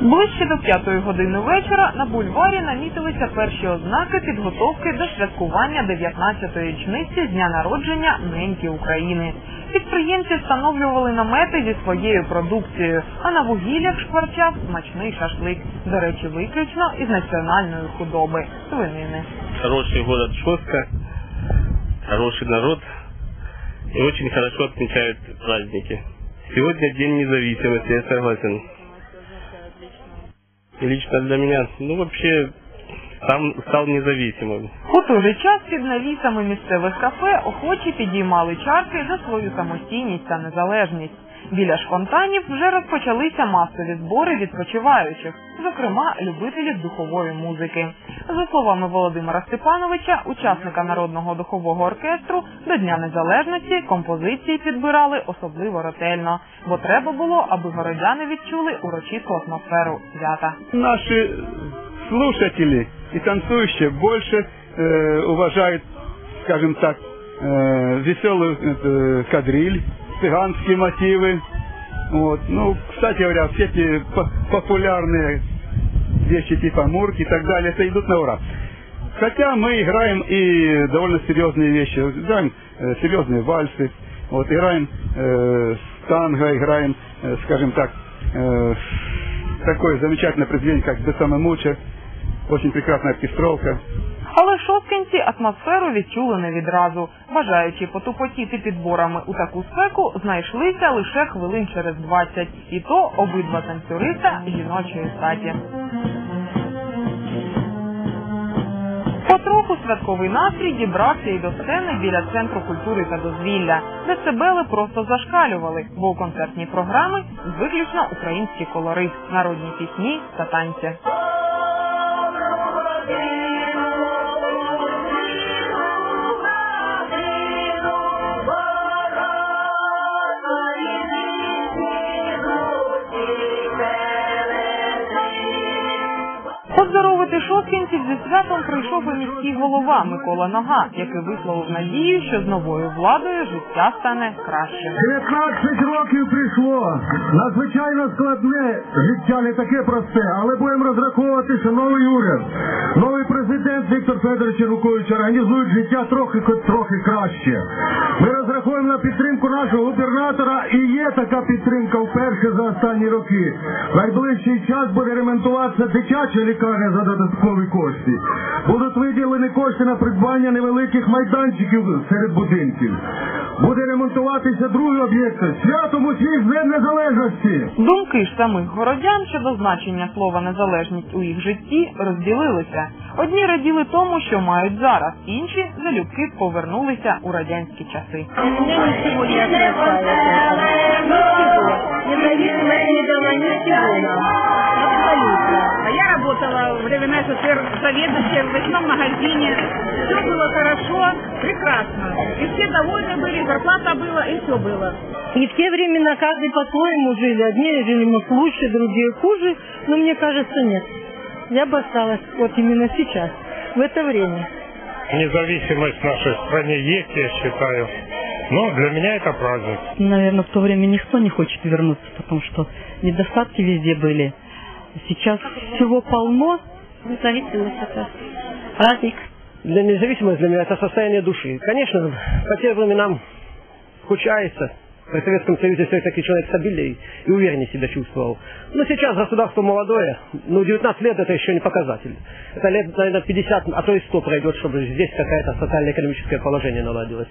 Ближче до п'ятої години вечора на бульварі намітилися перші ознаки підготовки до святкування 19-ї річниці з дня народження неньки України. Підприємці встановлювали намети зі своєю продукцією, а на вугіллях шкварчав смачний шашлик, до речі, виключно із національної худоби свинини. Хороший город Шостка, хороший народ и очень хорошо отмечают праздники. Сегодня День независимости, я согласен. И лично для меня, ну вообще, сам стал независимым. У той же час під навісами місцевих кафе охочі підіймали чарки за свою самостійність та незалежність. Біля ж фонтанів вже розпочалися масові збори відпочиваючих, зокрема любителів духової музики. За словами Володимира Степановича, учасника народного духового оркестру, до Дня Незалежності композиції підбирали особливо ретельно, бо треба було, аби городяни відчули урочисту атмосферу свята. Наши слушатели и танцующие больше э, уважают, скажем так, э, веселую э, кадриль, цыганские мотивы. Вот. Ну, кстати говоря, все эти по- популярные вещи типа мурки и так далее, это идут на ура. Хотя мы играем и довольно серьезные вещи. Играем э, серьезные вальсы, вот, играем э, танго, играем, э, скажем так, э, такое замечательное произведение, как «Бесаме Муча», очень прекрасная оркестровка. Але шосткинці атмосферу відчули не відразу. Бажаючи потупотіти підборами у таку спеку, знайшлися лише хвилин через 20. І то обидва танцюриста жіночої статі. Потроху святковий настрій дібрався і до сцени біля центру культури та дозвілля, де просто зашкалювали, бо у концертній програми виключно український колорит, народні пісні та танці. birthday. Шосткінців зі святом прийшов і міський голова Микола Нога, який висловив надію, що з новою владою життя стане краще. 19 років прийшло. Надзвичайно складне життя не таке просте, але будемо розраховувати, що новий уряд, новий президент Віктор Федорович Янукович організують життя трохи трохи краще. Ми розраховуємо на підтримку нашого губернатора і є така підтримка вперше за останні роки. В найближчий час буде ремонтуватися дитяча лікарня за додаткові кошти. Будуть виділені кошти на придбання невеликих майданчиків серед будинків. Буде ремонтуватися другий об'єкт. Святом усіх з Незалежності. Думки ж самих городян щодо значення слова незалежність у їх житті розділилися. Одні раділи тому, що мають зараз, інші залюбки повернулися у радянські часи. Меня ничего не отвлекает это. Ничего. Независимость не дала ничего нам. Абсолютно. А я работала в времена СССР заведующей в овощном магазине. Все было хорошо, прекрасно. И все довольны были, зарплата была, и все было. И в те времена каждый по-своему жили. Одни жили мы лучше, другие хуже. Но мне кажется, нет. Я бы осталась вот именно сейчас, в это время. Независимость в нашей стране есть, я считаю. Но для меня это праздник. Наверное, в то время никто не хочет вернуться, потому что недостатки везде были. Сейчас всего полно. Независимость это праздник. Для независимости для меня это состояние души. Конечно, по тем временам скучается. При Советском Союзе все-таки человек стабильнее и увереннее себя чувствовал. Но сейчас государство молодое, ну 19 лет это еще не показатель. Это лет, наверное, 50, а то и 100 пройдет, чтобы здесь какое-то социально-экономическое положение наладилось.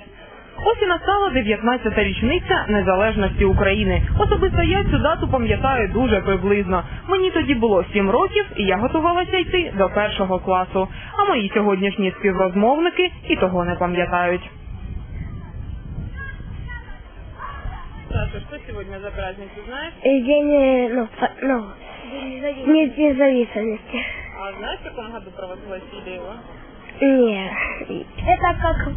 Ось і настала 19-та річниця незалежності України. Особисто я цю дату пам'ятаю дуже приблизно. Мені тоді було 7 років, і я готувалася йти до першого класу. А мої сьогоднішні співрозмовники і того не пам'ятають. Саша, что сегодня за праздник, ты знаешь? День, э, ну, по- ну, нет независимости. А знаешь, в каком году проводилась его? Нет. Это как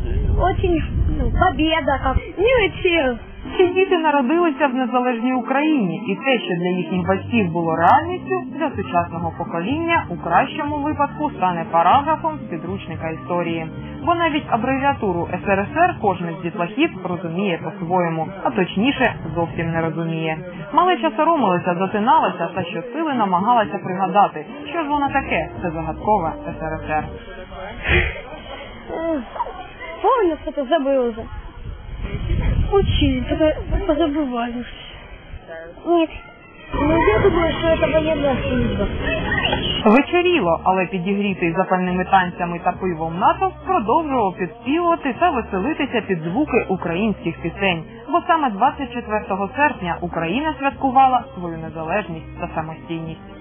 очень, ну, победа, как... Не учил. Ці діти народилися в незалежній Україні, і те, що для їхніх батьків було реальністю, для сучасного покоління у кращому випадку стане параграфом з підручника історії. Бо навіть абревіатуру СРСР кожен з дітлахів розуміє по-своєму, а точніше зовсім не розуміє. Малеча соромилася, затиналася та щосили намагалася пригадати, що ж воно таке, це загадкове СРСР. Помню, что-то забыл уже. Только позабывали. Ну, я думаю, що це воєнна служба. Вечеріло, але підігрітий запальними танцями та пивом натовп продовжував підспівувати та веселитися під звуки українських пісень. Бо саме 24 серпня Україна святкувала свою незалежність та самостійність.